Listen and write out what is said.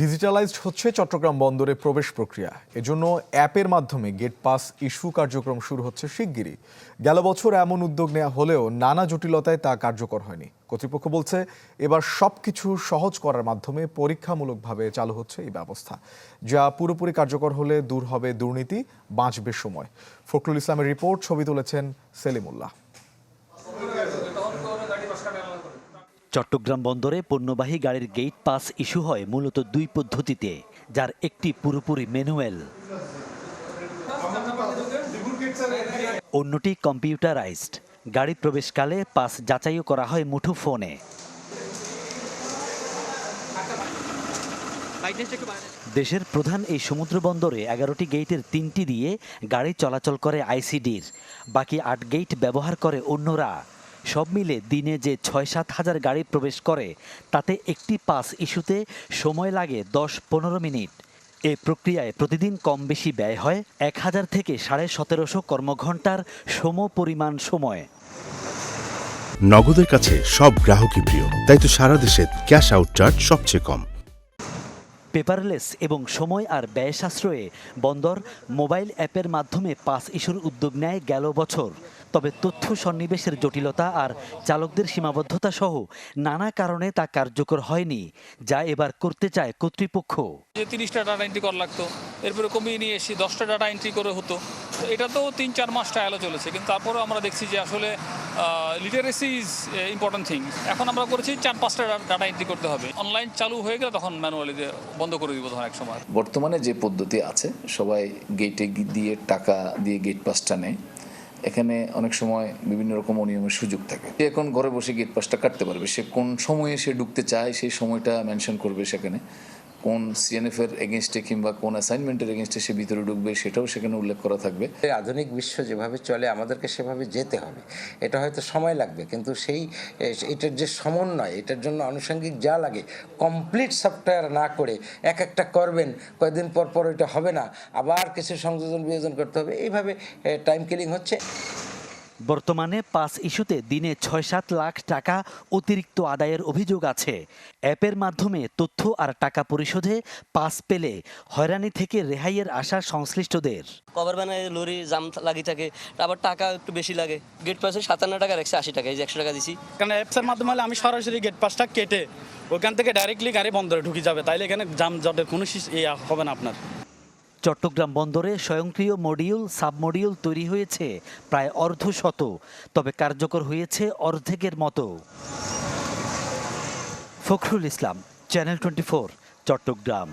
Digitalized হচ্ছে চট্টগ্রাম বন্দরে প্রবেশ প্রক্রিয়া। এজন্য অ্যাপের মাধ্যমে গেট পাস ইস্যু কার্যক্রম শুরু হচ্ছে শিগগিরই। গেল বছর এমন উদ্যোগ নেওয়া হলেও নানা জটিলতায় তা কার্যকর হয়নি। কর্তৃপক্ষ বলছে, এবার সবকিছু সহজ করার মাধ্যমে পরীক্ষামূলকভাবে চালু হচ্ছে এই ব্যবস্থা, যা পুরোপুরি কার্যকর হলে দূর হবে দুর্নীতি, বাঁচবে সময়। ফখরুল ইসলামের রিপোর্ট, ছবি তুলেছেন সেলিমুল্লাহ। চট্টগ্রাম বন্দরে পণ্যবাহী গাড়ির গেট পাস ইস্যু হয় মূলত দুই পদ্ধতিতে, যার একটি পুরোপুরি ম্যানুয়াল অন্যটি কম্পিউটারাইজড গাড়ি প্রবেশকালে পাস যাচাইও করা হয় মুঠো ফোনে। দেশের প্রধান এই সমুদ্র বন্দরে এগারোটি গেটের তিনটি দিয়ে গাড়ি চলাচল করে আইসিডির বাকি আট গেট ব্যবহার করে অন্যরা। সব মিলে দিনে যে ছয় সাত হাজার গাড়ি প্রবেশ করে, তাতে একটি পাস ইস্যুতে সময় লাগে দশ পনেরো মিনিট। এ প্রক্রিয়ায় প্রতিদিন কম বেশি ব্যয় হয় এক হাজার থেকে সাড়ে সতেরোশো কর্মঘণ্টার সম পরিমাণ সময়। নগদের কাছে সব গ্রাহকই প্রিয়, তাই তো সারা দেশে ক্যাশ আউট চার্জ সবচেয়ে কম। পেপারলেস এবং সময় আর ব্যয় সাশ্রয়ে বন্দর মোবাইল অ্যাপের মাধ্যমে পাস ইস্যুর উদ্যোগ নেয় গেল বছর। তবে তথ্য সন্নিবেশের জটিলতা আর চালকদের সীমাবদ্ধতা সহ নানা কারণে তা কার্যকর হয়নি, যা এবার করতে চায় কর্তৃপক্ষ। যে তিরিশটা ডাটা এন্ট্রি করা লাগতো, এরপরে কমিয়ে নিয়ে এসে দশটা ডাটা এন্ট্রি করে হতো। এটা তো তিন চার মাস ট্রায়ালও চলেছে, কিন্তু তারপরেও আমরা দেখছি যে আসলে লিটারেসি ইজ ইম্পর্টেন্ট থিং এখন আমরা করেছি চার, পাঁচটা ডাটা এন্ট্রি করতে হবে। অনলাইন চালু হয়ে গেলে তখন ম্যানুয়ালি বন্ধ করে দিব তখন এক সময়। বর্তমানে যে পদ্ধতি আছে, সবাই গেটে দিয়ে টাকা দিয়ে গেট পাসটা নেয়। এখানে অনেক সময় বিভিন্ন রকম অনিয়মের সুযোগ থাকে। সে এখন ঘরে বসে গেট পাসটা কাটতে পারবে। সে কোন সময়ে সে ঢুকতে চায়, সেই সময়টা মেনশন করবে সেখানে। কোন সিএনএফ এর এগেনস্টে কিংবা কোন অ্যাসাইনমেন্টের এগেনস্টে সে ভিতরে ঢুকবে, সেটাও সেখানে উল্লেখ করা থাকবে। আধুনিক বিশ্ব যেভাবে চলে, আমাদেরকে সেভাবে যেতে হবে। এটা হয়তো সময় লাগবে, কিন্তু সেই এটার যে সমন্বয়, এটার জন্য আনুষঙ্গিক যা লাগে কমপ্লিট সফটওয়্যার না করে এক একটা করবেন, কয়েকদিন পর পর এটা হবে না, আবার কিছু সংযোজন বিয়োজন করতে হবে। এইভাবে টাইম কিলিং হচ্ছে। বর্তমানে পাস ইস্যুতে দিনে ছয় সাত লাখ টাকা অতিরিক্ত আদায়ের অভিযোগ আছে। অ্যাপের মাধ্যমে তথ্য আর টাকা পরিশোধে পাস পেলে হয়রানি থেকে রেহাইয়ের আশা সংশ্লিষ্টদের। কভার ভ্যানে লরি জাম লাগি থাকে আবার টাকা একটু বেশি লাগে। গেট পাসে সাতান্ন টাকা একশো আশি টাকা এই যে একশো টাকা দিছি। কারণ অ্যাপসের মাধ্যমে হলে আমি সরাসরি গেট পাসটা কেটে ওখান থেকে ডাইরেক্টলি গাড়ি বন্দরে ঢুকে যাবে। তাইলে এখানে জাম জটের কোনো ইয়ে হবে না আপনার। চট্টগ্রাম বন্দরে স্বয়ংক্রিয় মডিউল, সাবমডিউল তৈরি হয়েছে প্রায় অর্ধশত, তবে কার্যকর হয়েছে অর্ধেকের মতো। Fakhrul Islam channel twenty Chattogram.